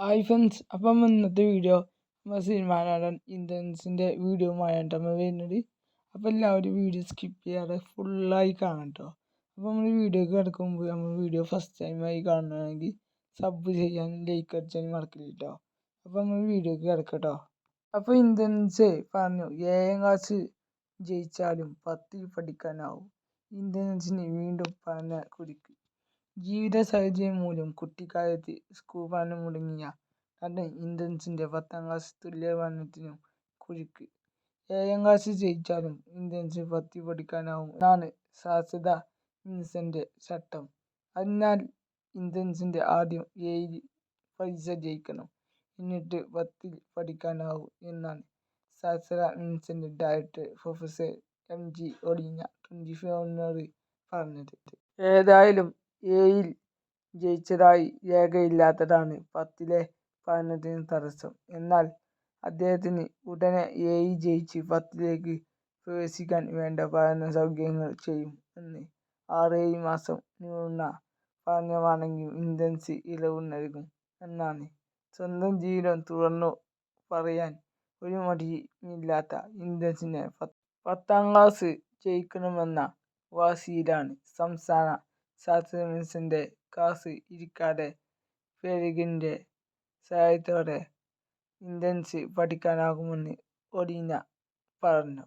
Hi friends അപ്പം ഇന്നത്തെ video നമ്മൾ സിനിമ നടൻ ഇന്ദ്രൻസിന്റെ വീഡിയോമായാണ് നമ്മൾ വരുന്നത്. അപ്പോൾ എല്ലാവരും വീഡിയോ സ്കിപ്പ് ചെയ്യാതെ ഫുള്ളായി കാണാം കേട്ടോ. അപ്പോൾ നമ്മൾ വീഡിയോക്ക് കിടക്കുമ്പോൾ നമ്മൾ വീഡിയോ ഫസ്റ്റ് ടൈമായി കാണുകയാണെങ്കിൽ സബ് ചെയ്യാനും ലൈക്ക് അടിച്ചാൽ മറക്കില്ല കേട്ടോ. അപ്പോൾ നമ്മൾ വീഡിയോക്ക് കിടക്കട്ടോ അപ്പോൾ ഇന്ദ്രൻസ് പറഞ്ഞു ഏഴാം ക്ലാസ് ജയിച്ചാലും പത്തിൽ പഠിക്കാനാവും. ഇന്ദ്രൻസിന് വീണ്ടും പറഞ്ഞ കുറിക്ക് ജീവിത സാഹചര്യം മൂലം കുട്ടിക്കാലത്ത് സ്കൂൾ പഠനം മുടങ്ങിയ നടൻ ഇന്ദ്രൻസിന്റെ പത്താം ക്ലാസ് തുല്യ പഠനത്തിനും കുരുക്ക്. ഏഴാം ക്ലാസ് ജയിച്ചാലും ഇന്ദ്രൻസിന് പത്തി പഠിക്കാനാവും എന്നാണ് സാക്ഷരതാ മിഷന്റെ ചട്ടം. അതിനാൽ ഇന്ദ്രൻസിന്റെ ആദ്യം ഏഴിൽ പരീക്ഷ ജയിക്കണം. എന്നിട്ട് പത്തിൽ പഠിക്കാനാവും എന്നാണ് സാക്ഷരതാ മിഷന്റെ ഡയറക്ടർ പ്രൊഫസർ എം. ജി. ഒളിഞ്ഞ ട്വന്റി ഫോറിനോട് പറഞ്ഞത്. ഏതായാലും ഏഴിൽ ജയിച്ചതായി രേഖയില്ലാത്തതാണ് പത്തിലെ പഠനത്തിന് തടസ്സം. എന്നാൽ അദ്ദേഹത്തിന് ഉടനെ ഏഴിൽ ജയിച്ച് പത്തിലേക്ക് പ്രവേശിക്കാൻ വേണ്ട പഠന സൗകര്യങ്ങൾ ചെയ്യും എന്ന് ആറേഴ് മാസം നീളുന്ന പഠനമാണെങ്കിൽ ഇന്ദ്രൻസ് ഇളവ് നൽകും എന്നാണ് സ്വന്തം ജീവിതം തുറന്നു പറയാൻ ഒരു മടിയുമില്ലാത്ത ഇന്ദ്രൻസിന് പത്താം ക്ലാസ് ജയിക്കണമെന്ന വാശിയിലാണ്. സംസ്ഥാന സാക്ഷരതാ കാസ് ഇരിക്കാതെ പ്രേരകന്റെ സഹായത്തോടെ ഇന്ദ്രൻസിന് പഠിക്കാനാകുമെന്ന് ഒഡീന പറഞ്ഞു.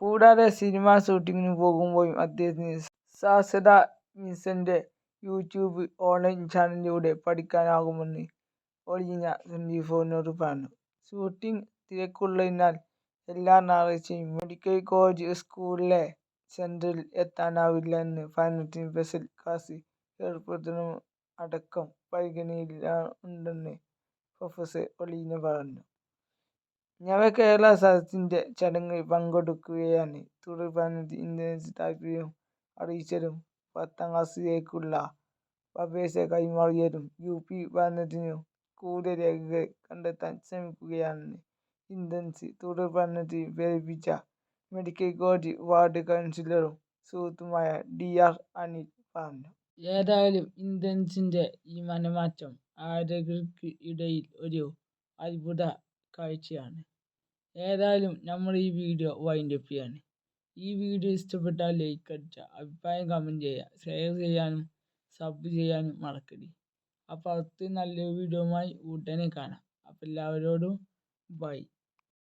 കൂടാതെ സിനിമാ ഷൂട്ടിങ്ങിന് പോകുമ്പോഴും അദ്ദേഹത്തിന് സാസദ മിഷന്റെ യൂട്യൂബ് ഓൺലൈൻ ചാനലിലൂടെ പഠിക്കാനാകുമെന്ന് ഒളീഞ്ഞ ട്വന്റി ഫോറിനോട് പറഞ്ഞു. ഷൂട്ടിംഗ് തിരക്കുള്ളതിനാൽ എല്ലാ ഞായറാഴ്ചയും മെഡിക്കൽ കോളേജ് സ്കൂളിലെ സെന്ററിൽ എത്താനാവില്ല എന്ന പഠനത്തിന് കാസി ക്ലാസ് അടക്കം പരിഗണനയിലുണ്ടെന്ന് പ്രൊഫസർ ഒളീഞ്ഞ പറഞ്ഞു. നവകേരള സദസ്സിന്റെ ചടങ്ങിൽ പങ്കെടുക്കുകയാണ് തുടർപഠനത്തിന് ഇന്ത്യൻസ് താൽപര്യം അറിയിച്ചതും പത്താം ക്ലാസ്സിലേക്കുള്ള അപേക്ഷ കൈമാറിയതും യു. പി. പഠനത്തിനു കൂടുതൽ രേഖകൾ കണ്ടെത്താൻ ശ്രമിക്കുകയാണെന്ന് ഇന്ത്യൻസ് തുടർ ഭരണത്തിൽ പ്രേരിപ്പിച്ച മെഡിക്കൽ കോളേജ് വാർഡ് കൗൺസിലറും സുഹൃത്തുമായ ഡി. ആർ. അനിൽ പറഞ്ഞു. ഏതായാലും ഇന്ത്യൻസിന്റെ ഈ മനമാറ്റം ആരാധകർക്ക് ഇടയിൽ ഒരു അത്ഭുത കാഴ്ചയാണ്. ഏതായാലും നമ്മൾ ഈ വീഡിയോ വൈൻഡ് അപ്പ് ചെയ്യാണ്. ഈ വീഡിയോ ഇഷ്ടപ്പെട്ടാൽ ലൈക്ക് അടിച്ചാൽ അഭിപ്രായം കമന്റ് ചെയ്യുക, ഷെയർ ചെയ്യാനും സബ് ചെയ്യാനും മറക്കരുത്. അപ്പോൾ അടുത്ത നല്ലൊരു വീഡിയോയുമായി ഉടനെ കാണാം. അപ്പോൾ എല്ലാവരോടും ബൈ.